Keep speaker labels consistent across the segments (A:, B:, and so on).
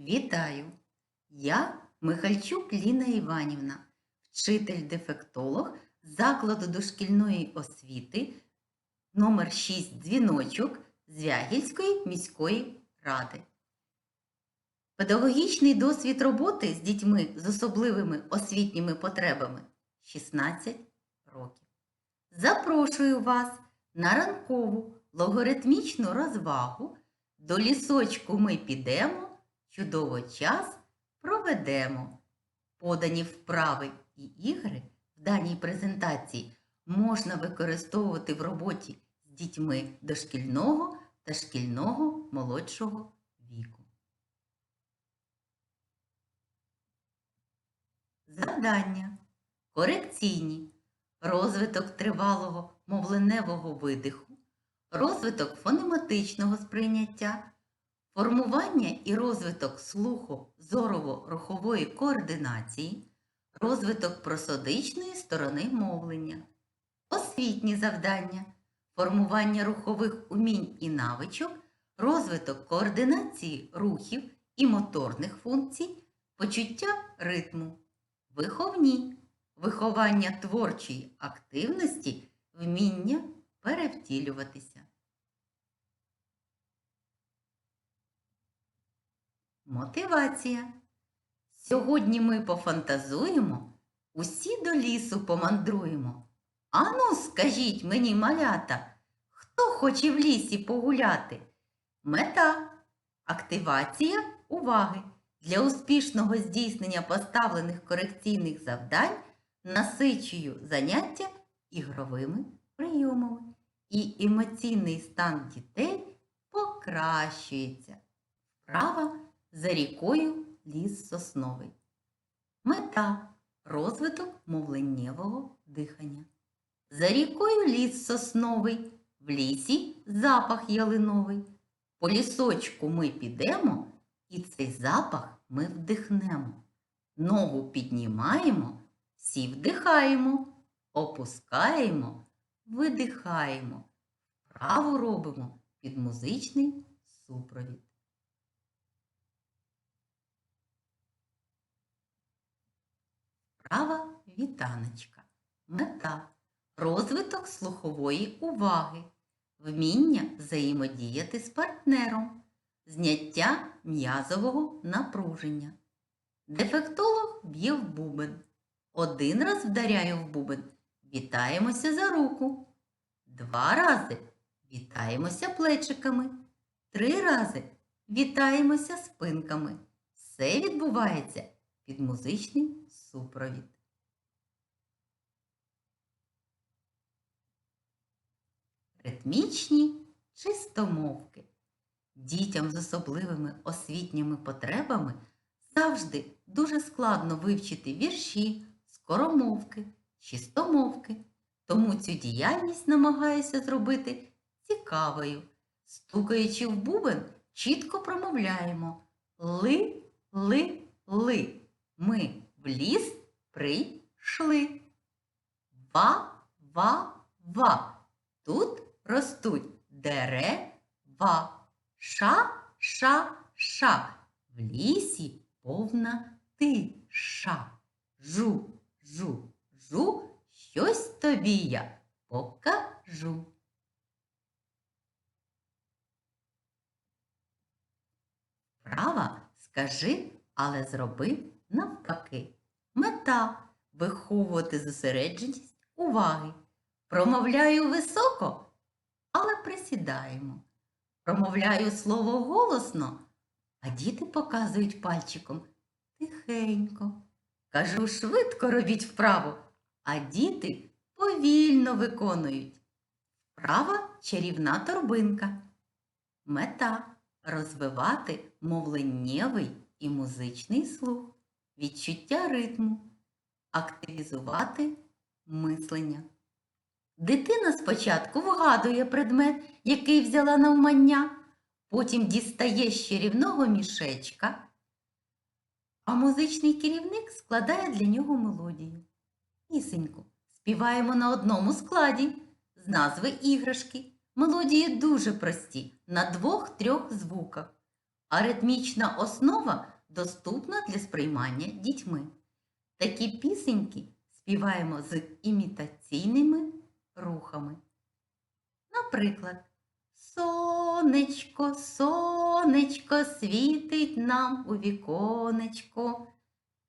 A: Вітаю! Я Михальчук Ліна Іванівна, вчитель-дефектолог закладу дошкільної освіти номер 6 дзвіночок Звягільської міської ради. Педагогічний досвід роботи з дітьми з особливими освітніми потребами 16 років. Запрошую вас на ранкову логаритмічну розвагу. До лісочку ми підемо, чудово час проведемо. Подані вправи і ігри в даній презентації можна використовувати в роботі з дітьми дошкільного та шкільного молодшого віку. Завдання. Корекційні. Розвиток тривалого мовленевого видиху, розвиток фонематичного сприйняття, формування і розвиток слуху зорово-рухової координації, розвиток просодичної сторони мовлення, освітні завдання, формування рухових умінь і навичок, розвиток координації рухів і моторних функцій, почуття ритму, виховні, виховання творчої активності, вміння перевтілюватися. Мотивація. Сьогодні ми пофантазуємо, усі до лісу помандруємо. Ану, скажіть мені, малята, хто хоче в лісі погуляти? Мета. Активація уваги. Для успішного здійснення поставлених корекційних завдань насичую заняття ігровими прийомами. І емоційний стан дітей покращується. Вправа за рікою ліс сосновий. Мета розвиток мовленнєвого дихання. За рікою ліс сосновий, в лісі запах ялиновий. По лісочку ми підемо, і цей запах ми вдихнемо. Ногу піднімаємо, всі вдихаємо, опускаємо, видихаємо. Вправу робимо під музичний супровід. Права вітаночка. Мета. Розвиток слухової уваги. Вміння взаємодіяти з партнером. Зняття м'язового напруження. Дефектолог б'є в бубен. Один раз вдаряє в бубен. Вітаємося за руку. Два рази вітаємося плечиками. Три рази вітаємося спинками. Все відбувається під музичний супровід. Ритмічні чистомовки. Дітям з особливими освітніми потребами завжди дуже складно вивчити вірші, скоромовки, чистомовки. Тому цю діяльність намагаюся зробити цікавою. Стукаючи в бубен, чітко промовляємо ли, ли, ли. Ми в ліс прийшли. Ва, ва, ва. Тут ростуть дерева. Ша, ша, ша. В лісі повна тиша. Жу, жу, жу, щось тобі я покажу. Права скажи, але зроби навпаки. Мета виховувати зосередженість уваги. Промовляю високо, але присідаємо. Промовляю слово голосно, а діти показують пальчиком тихенько. Кажу, швидко робіть вправо, а діти повільно виконують. Вправа чарівна торбинка. Мета розвивати мовленнєвий і музичний слух, відчуття ритму, активізувати мислення. Дитина спочатку вгадує предмет, який взяла навмання, потім дістає з мішечка, а музичний керівник складає для нього мелодію. Пісеньку співаємо на одному складі з назви іграшки. Мелодії дуже прості, на двох-трьох звуках. а ритмічна основа доступна для сприймання дітьми. Такі пісеньки співаємо з імітаційними рухами. Наприклад, Сонечко, сонечко світить нам у віконечко.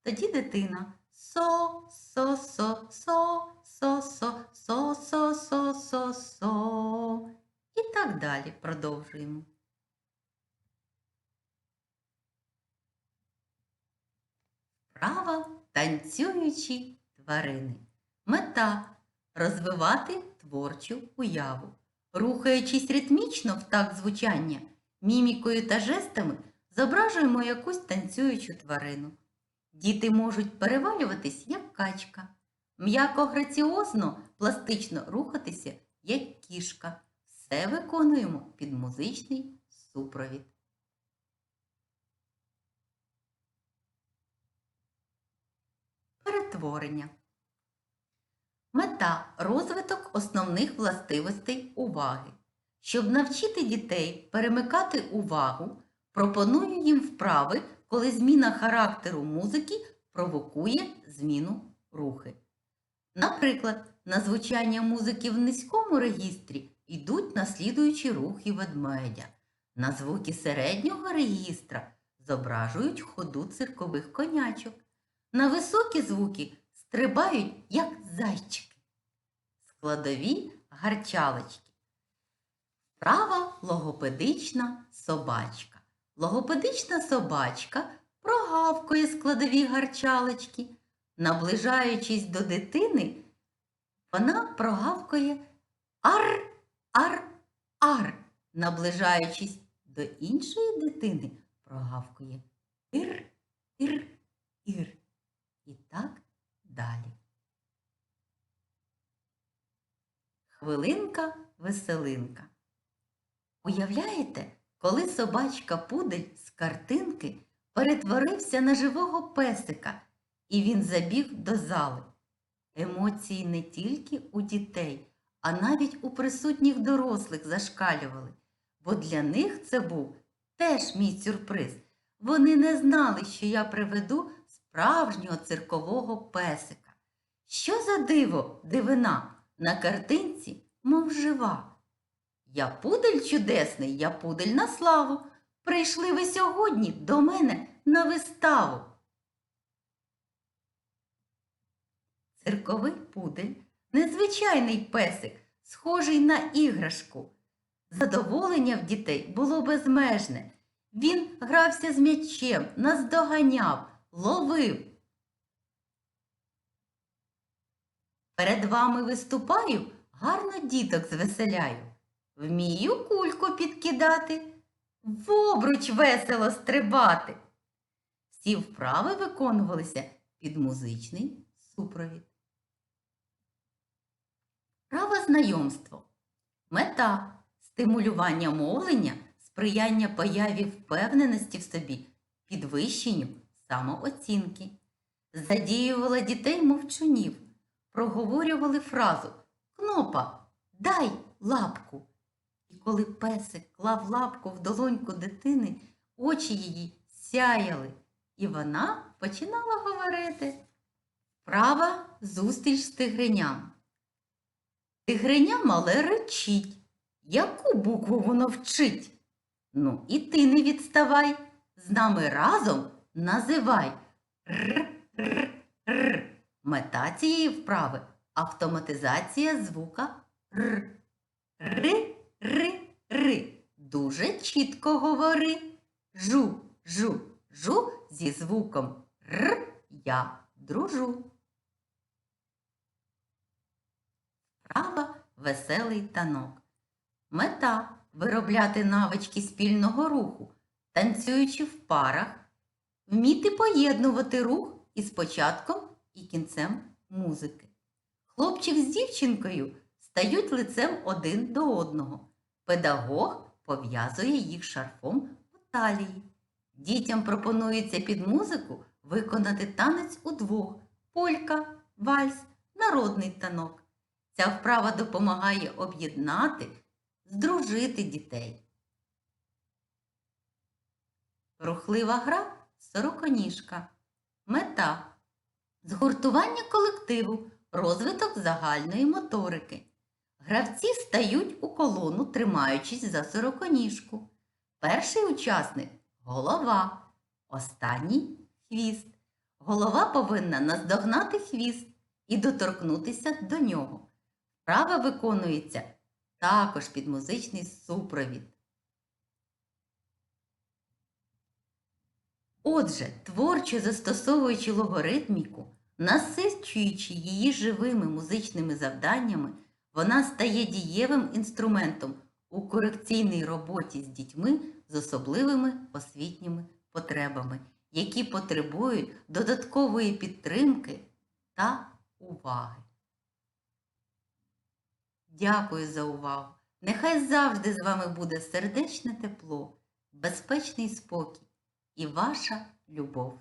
A: Тоді дитина со, со, со, со, со, со, со, со, со, со, со. І так далі продовжуємо. Права танцюючі тварини. Мета розвивати творчу уяву. Рухаючись ритмічно в такт звучання, мімікою та жестами зображуємо якусь танцюючу тварину. Діти можуть перевалюватись, як качка, м'яко граціозно, пластично рухатися, як кішка. Все виконуємо під музичний супровід. Перетворення. Мета розвиток основних властивостей уваги. Щоб навчити дітей перемикати увагу, пропоную їм вправи, коли зміна характеру музики провокує зміну рухи. Наприклад, на звучання музики в низькому регістрі йдуть наслідуючі рухи ведмедя. На звуки середнього регістра зображують ходу циркових конячок. На високі звуки стрибають, як зайчики. Складові гарчалочки. Права логопедична собачка. Логопедична собачка прогавкує складові гарчалочки. Наближаючись до дитини, вона прогавкує ар, ар, ар. Наближаючись до іншої дитини, прогавкує ір, ір, ір. Далі. Хвилинка веселинка. Уявляєте, коли собачка Пудель з картинки перетворився на живого песика, і він забіг до зали. Емоції не тільки у дітей, а навіть у присутніх дорослих зашкалювали, бо для них це був теж мій сюрприз. Вони не знали, що я приведу справжнього циркового песика. Що за диво, дивина, на картинці, мов жива. Я пудель чудесний, я пудель на славу. Прийшли ви сьогодні до мене на виставу. Цирковий пудель незвичайний песик, схожий на іграшку. Задоволення в дітей було безмежне. Він грався з м'ячем, наздоганяв, ловив. Перед вами виступаю, гарно діток звеселяю. Вмію кульку підкидати, в обруч весело стрибати. Всі вправи виконувалися під музичний супровід. Право знайомство. Мета стимулювання мовлення, сприяння появі впевненості в собі, підвищенню самооцінки. Задіювала дітей мовчунів, проговорювали фразу Кнопа, дай лапку. І коли песик клав лапку в долоньку дитини, очі її сяяли, і вона починала говорити. Права зустріч з тигреням. Тигреня мале речить. Яку букву воно вчить? Ну, і ти не відставай. З нами разом називай р р р Мета цієї вправи автоматизація звука р. Ри ри ри. Дуже чітко говори. Жу, жу, жу зі звуком р я дружу. Вправа веселий танок. Мета виробляти навички спільного руху, танцюючи в парах, вміти поєднувати рух із початком і кінцем музики. Хлопчик з дівчинкою стають лицем один до одного. Педагог пов'язує їх шарфом у талії. Дітям пропонується під музику виконати танець удвох полька, вальс, народний танок. Ця вправа допомагає об'єднати, здружити дітей. Рухлива гра сороконіжка. Мета згуртування колективу, розвиток загальної моторики. Гравці стають у колону, тримаючись за сороконіжку. Перший учасник голова, останній хвіст. Голова повинна наздогнати хвіст і доторкнутися до нього. Вправа виконується також під музичний супровід. Отже, творчо застосовуючи логоритміку, насичуючи її живими музичними завданнями, вона стає дієвим інструментом у корекційній роботі з дітьми з особливими освітніми потребами, які потребують додаткової підтримки та уваги. Дякую за увагу! Нехай завжди з вами буде сердечне тепло, безпечний спокій і ваша любов.